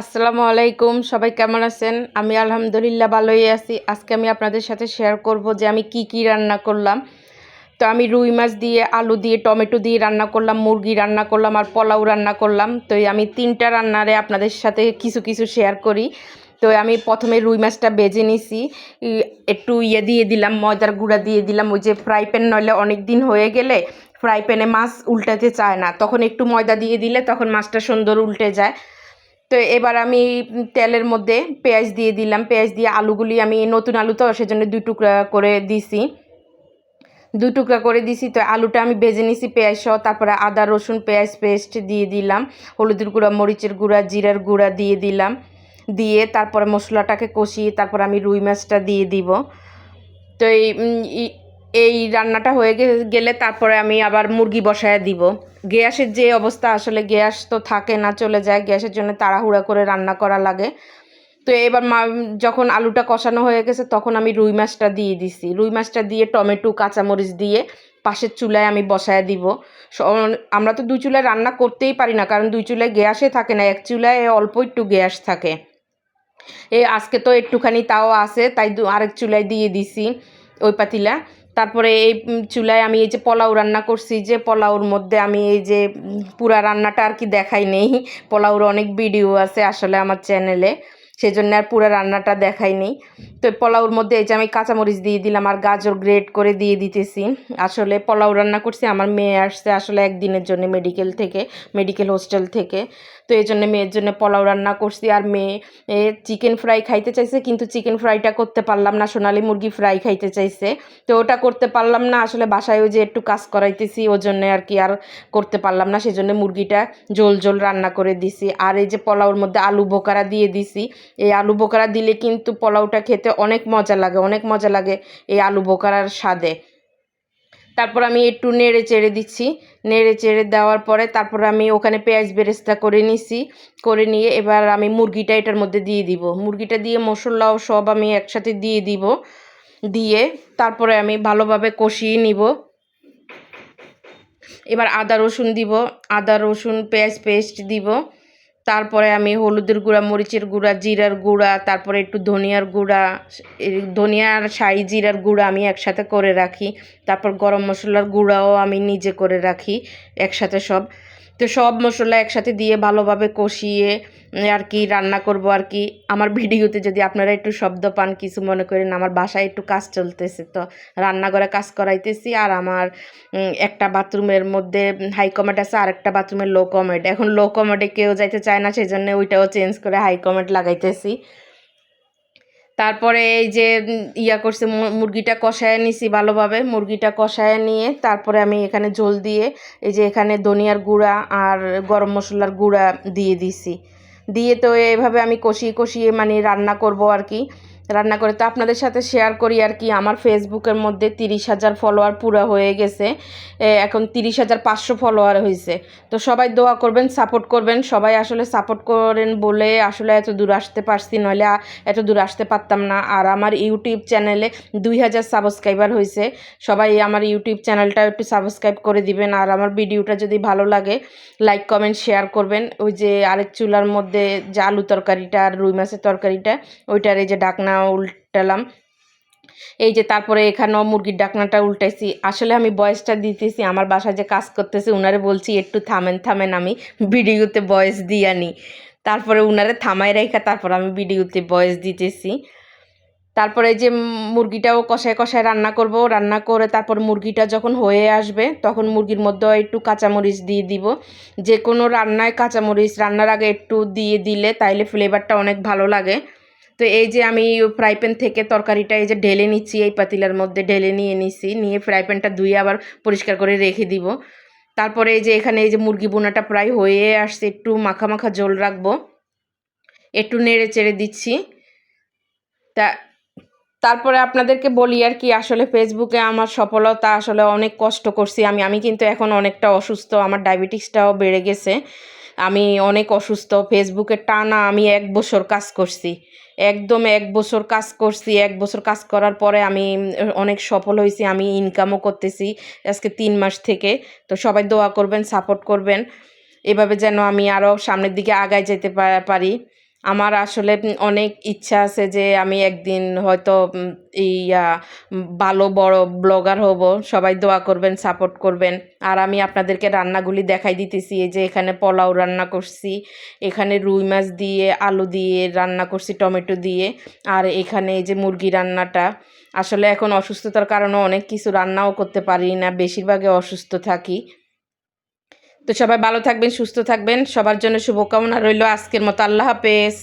আসসালামু আলাইকুম, সবাই কেমন আছেন? আমি আলহামদুলিল্লাহ ভালোই আছি। আজকে আমি আপনাদের সাথে শেয়ার করব যে আমি কি কি রান্না করলাম। তো আমি রুই মাছ দিয়ে, আলু দিয়ে, টমেটো দিয়ে রান্না করলাম, মুরগি রান্না করলাম আর পোলাও রান্না করলাম। তো আমি তিনটা রান্নারে আপনাদের সাথে কিছু কিছু শেয়ার করি। তো আমি প্রথমে রুই মাছটা বেজে নিছি। একটু ইয়ে দিয়ে দিলাম, ময়দার গুঁড়া দিয়ে দিলাম। ওই যে ফ্রাই প্যান নইলে অনেক দিন হয়ে গেলে ফ্রাই প্যানে মাছ উল্টাতে চায় না। তখন একটু ময়দা দিয়ে দিলে তখন মাছটা সুন্দর উল্টে যায়। তো এবার আমি তেলের মধ্যে পেঁয়াজ দিয়ে দিলাম। পেঁয়াজ দিয়ে আলুগুলি আমি নতুন আলু তো, সেজন্য দুই টুকরা করে দিছি। দুই টুকরা করে দিছি তো আলুটা আমি ভেজে নিছি পেঁয়াজ সহ, তারপরে আদা, রসুন, পেঁয়াজ পেস্ট দিয়ে দিলাম। হলুদের গুঁড়া, মরিচের গুঁড়া, জিরার গুঁড়া দিয়ে দিলাম। দিয়ে তারপরে মশলাটাকে কষিয়ে তারপর আমি রুই মাছটা দিয়ে দিব। তো এই এই রান্নাটা হয়ে গেলে তারপরে আমি আবার মুরগি বসায় দিব। গ্যাসের যে অবস্থা, আসলে গ্যাস তো থাকে না, চলে যায়। গ্যাসের জন্য তাড়াহুড়া করে রান্না করা লাগে। তো এবার মা, যখন আলুটা কষানো হয়ে গেছে, তখন আমি রুই মাছটা দিয়ে দিছি। রুই মাছটা দিয়ে টমেটো, কাঁচামরিচ দিয়ে পাশের চুলায় আমি বসায় দিব। আমরা তো দুই চুলায় রান্না করতেই পারি না, কারণ দুই চুলায় গ্যাসে থাকে না, এক চুলায় অল্প একটু গ্যাস থাকে। এ, আজকে তো একটুখানি তাও আছে, তাই আরেক চুলায় দিয়ে দিছি ওই পাতিলা। তারপরে এই চুলায় আমি এই যে পোলাও রান্না করছি, যে পোলাওর মধ্যে আমি এই যে পুরা রান্নাটা আর কি দেখাই নেই। পোলাওর অনেক ভিডিও আছে আসলে আমার চ্যানেলে। সেই জন্য আর পুরো রান্নাটা দেখাই নেই। তো পোলাওর মধ্যে এই যে আমি কাঁচামরিচ দিয়ে দিলাম আর গাজর গ্রেট করে দিয়ে দিতেছি। আসলে পোলাও রান্না করছি, আমার মেয়ে আসছে আসলে একদিনের জন্য মেডিকেল থেকে মেডিকেল হোস্টেল থেকে। তো এই জন্য মেয়ের জন্য পোলাও রান্না করছি আর মেয়ে, এ চিকেন ফ্রাই খাইতে চাইছে, কিন্তু চিকেন ফ্রাইটা করতে পারলাম না, সোনালি মুরগি ফ্রাই খাইতে চাইছে। তো ওটা করতে পারলাম না, আসলে বাসায় যে একটু কাজ করাইতেছি, ওই জন্য আর কি আর করতে পারলাম না, সেজন্য মুরগিটা জোল জোল রান্না করে দিছি। আর এই যে পোলাওর মধ্যে আলু বোকারা দিয়ে দিছি এই আলু বোকারা দিলে কিন্তু পোলাওটা খেতে অনেক মজা লাগে, অনেক মজা লাগে এই আলু বোকারার স্বাদে। তারপর আমি একটু নেড়ে চেড়ে দিচ্ছি, নেড়ে চেড়ে দেওয়ার পরে তারপর আমি ওখানে পেঁয়াজ বেরেস্তা করে নিছি, করে নিয়ে এবার আমি মুরগিটা এটার মধ্যে দিয়ে দিব। মুরগিটা দিয়ে মশলাও সব আমি একসাথে দিয়ে দিব, দিয়ে তারপরে আমি ভালোভাবে কষিয়ে নিব। এবার আদা রসুন দিব, আদা রসুন পেঁয়াজ পেস্ট দিব তারপরে আমি হলুদের গুঁড়া, মরিচের গুঁড়া, জিরার গুঁড়া, তারপরে একটু ধনিয়ার গুঁড়া ধনিয়ার সাই, জিরার গুঁড়া আমি একসাথে করে রাখি। তারপর গরম মশলার গুঁড়াও আমি নিজে করে রাখি, একসাথে সব। তো সব মশলা একসাথে দিয়ে ভালোভাবে কষিয়ে আর কি রান্না করব আর কি। আমার ভিডিওতে যদি আপনারা একটু শব্দ পান, কিছু মনে করেন, আমার বাসায় একটু কাজ চলতেছে তো। রান্নাঘরে কাজ করাইতেছি আর আমার একটা বাথরুমের মধ্যে হাই কমেট আছে, আর একটা বাথরুমের লো কমেট এখন লো কমেটে কেউ যাইতে চায় না সেই জন্য ওইটাও চেঞ্জ করে হাই কমেট লাগাইতেছি। তারপরে এই যে ইয়া করছে মুরগিটা কষায় নিছি ভালোভাবে। মুরগিটা কষায় নিয়ে তারপরে আমি এখানে জল দিয়ে এই যে এখানে ধনিয়ার গুঁড়া আর গরম মশলার গুঁড়া দিয়ে দিছি। দিয়ে তো এভাবে আমি কষিয়ে কষিয়ে মানে রান্না করব আর কি। রান্না করে। তো আপনাদের সাথে শেয়ার করি আর কি, আমার ফেসবুকের মধ্যে তিরিশ হাজার ফলোয়ার পুরো হয়ে গেছে। এখন তিরিশ হাজার পাঁচশো ফলোয়ার হয়েছে তো সবাই দোয়া করবেন সাপোর্ট করবেন। সবাই আসলে সাপোর্ট করেন বলে আসলে এত দূর আসতে পারছি, নইলে এত দূর আসতে পারতাম না। আর আমার ইউটিউব চ্যানেলে দুই হাজার সাবস্ক্রাইবার হয়েছে সবাই আমার ইউটিউব চ্যানেলটা একটু সাবস্ক্রাইব করে দিবেন। আর আমার ভিডিওটা যদি ভালো লাগে লাইক কমেন্ট শেয়ার করবেন। ওই যে আরেক চুলার মধ্যে যে আলু তরকারিটা আর রুই মাছের তরকারিটা, ওইটার এই যে ডাকনা উল্টালাম। এই যে তারপরে এখানেও মুরগির ডাকনাটা উল্টাইছি। আসলে আমি বয়সটা দিতেছি, আমার বাসায় যে কাজ করতেছে, উনারে বলছি, একটু থামেন থামেন, আমি ভিডিওতে বয়স দিয়ে আনি তারপরে উনারে থামাই রেখা তারপর আমি ভিডিওতে বয়স দিতেছি। তারপরে যে মুরগিটাও কষায় কষায় রান্না করব, রান্না করে তারপর মুরগিটা যখন হয়ে আসবে, তখন মুরগির মধ্যেও একটু কাঁচামরিচ দিয়ে দিব। যে কোনো রান্নায় কাঁচামরিচ রান্নার আগে একটু দিয়ে দিলে তাইলে ফ্লেভারটা অনেক ভালো লাগে। তো এই যে আমি ফ্রাই প্যান থেকে তরকারিটা এই যে ঢেলে নিচ্ছি, এই পাতিলার মধ্যে ঢেলে নিয়ে নিছি, নিয়ে ফ্রাই প্যানটা ধুয়ে আবার পরিষ্কার করে রেখে দিব। তারপরে এই যে এখানে এই যে মুরগি বোনাটা প্রায় হয়ে আসছে, একটু মাখা মাখা জল রাখব। একটু নেড়ে চেড়ে দিচ্ছি। তা, তারপরে আপনাদেরকে বলি আর কি, আসলে ফেসবুকে আমার সফলতা আসলে অনেক কষ্ট করছি আমি আমি কিন্তু এখন অনেকটা অসুস্থ, আমার ডায়াবেটিসটাও বেড়ে গেছে। আমি অনেক অসুস্থ, ফেসবুকে টানা আমি এক বছর কাজ করছি। একদম এক বছর কাজ করছি, এক বছর কাজ করার পরে আমি অনেক সফল হয়েছি, আমি ইনকামও করতেছি আজকে তিন মাস থেকে। তো সবাই দোয়া করবেন সাপোর্ট করবেন। এভাবে যেন আমি আরও সামনের দিকে আগায় যেতে পারি। আমার আসলে অনেক ইচ্ছা আছে যে আমি একদিন হয়তো এই ভালো বড় ব্লগার হব। সবাই দোয়া করবেন, সাপোর্ট করবেন। আর আমি আপনাদেরকে রান্নাগুলি দেখাই দিতেছি। এই যে এখানে পোলাও রান্না করছি, এখানে রুই মাছ দিয়ে, আলু দিয়ে রান্না করছি, টমেটো দিয়ে। আর এখানে এই যে মুরগি রান্নাটা, আসলে এখন অসুস্থতার কারণে অনেক কিছু রান্নাও করতে পারি না, বেশিরভাগই অসুস্থ থাকি। তো সবাই ভালো থাকবেন সুস্থ থাকবেন। সবার জন্য শুভকামনা রইল। আজকের মতো আল্লাহ হাফেজ।